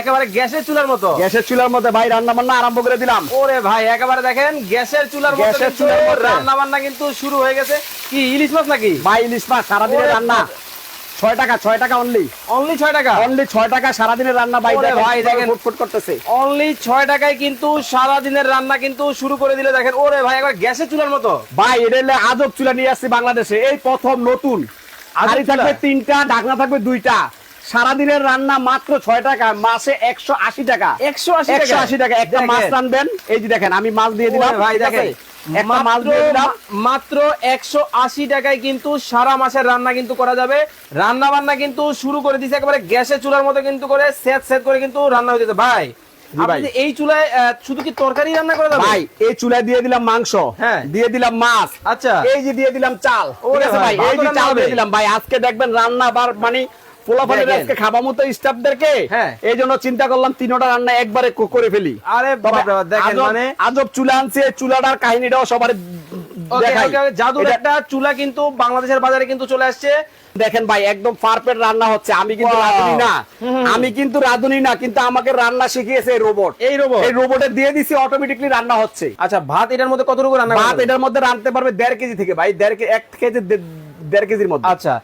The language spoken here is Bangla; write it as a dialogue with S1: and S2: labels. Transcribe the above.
S1: একেবারে গ্যাসের চুলার মতো।
S2: গ্যাসের চুলার মধ্যে ভাই রান্না বান্না আরম্ভ করে দিলাম।
S1: ওরে ভাই একেবারে দেখেন গ্যাসের চুলার মতো
S2: গ্যাসের চুলার।
S1: রান্না বান্না কিন্তু শুরু হয়ে গেছে। কি ইলিশ মাছ নাকি?
S2: ভাই ইলিশ মাছ সারাদিনের রান্না। ছয় টাকা ছয় টাকা অনলি
S1: অনলি ছয় টাকা?
S2: অনলি ছয় টাকা সারাদিনের রান্না ভাই
S1: ভাই, দেখেন।
S2: ফুটফুট করতেছে।
S1: অনলি ছয় টাকায় কিন্তু সারা দিনের রান্না কিন্তু শুরু করে দিলে দেখেন ওরে ভাই একবার গ্যাসের চুলার মতো।
S2: ভাই এটা আজব চুলা নিয়ে আসছি বাংলাদেশে। এই প্রথম নতুন। হাড়ি থাকবে তিনটা ঢাকনা থাকবে দুইটা। সারাদিনের রান্না মাত্র ছয় টাকা মাসে একশো আশি টাকা।
S1: একশো
S2: একশো আশি টাকা। একটা মাছ রানবেন এই যে দেখেন আমি মাছ দিয়ে দিলাম
S1: ভাই দেখেন। মাত্র একশো আশি টাকায় কিন্তু সারা মাসের রান্না কিন্তু করা যাবে। রান্না বান্না কিন্তু শুরু করে দিছে একেবারে গ্যাসের চুলার মতো কিন্তু করে সেট সেট করে কিন্তু রান্না হয়ে যেতে। ভাই এই চুলায় শুধু কি তরকারি রান্না করা যাবে?
S2: ভাই এই চুলায় দিয়ে দিলাম মাংস
S1: হ্যাঁ।
S2: দিয়ে দিলাম মাছ
S1: আচ্ছা।
S2: এই যে দিয়ে দিলাম চাল
S1: ভাই
S2: এই যে চাল দিয়ে দিলাম। ভাই আজকে দেখবেন রান্না বার মানে পোলাপানের আজকে খাবার মতো স্টাফদেরকে।
S1: হ্যাঁ।
S2: এই জন্য চিন্তা করলাম তিনোটা রান্না একবারে করে ফেলি।
S1: আরে
S2: তবে
S1: বাপরে বাপ, দেখেন মানে
S2: আজব চুলা আনছে চুলাটার কাহিনীটাও সবার
S1: ওকে,
S2: দেখাই।
S1: ওকে, ওকে, জাদুর একটা চুলা কিন্তু বাংলাদেশের বাজারে কিন্তু চলে আসছে।
S2: দেখেন ভাই একদম পারফেক্ট রান্না হচ্ছে। আমি কিন্তু রাঁধুনি না। আমি কিন্তু রাঁধুনি না কিন্তু আমাকে রান্না শিখিয়েছে এই রোবট
S1: এই রোবট
S2: এই রোবটে দিয়ে দিছি অটোমেটিকলি রান্না হচ্ছে।
S1: আচ্ছা ভাত এটার মধ্যে কতটুকু রান্না
S2: ভাত এটার মধ্যে রাঁধতে পারবে দেড় কেজি থেকে ভাই। দেড় কে- এক কেজি দেড় কেজির মধ্যে।
S1: আচ্ছা।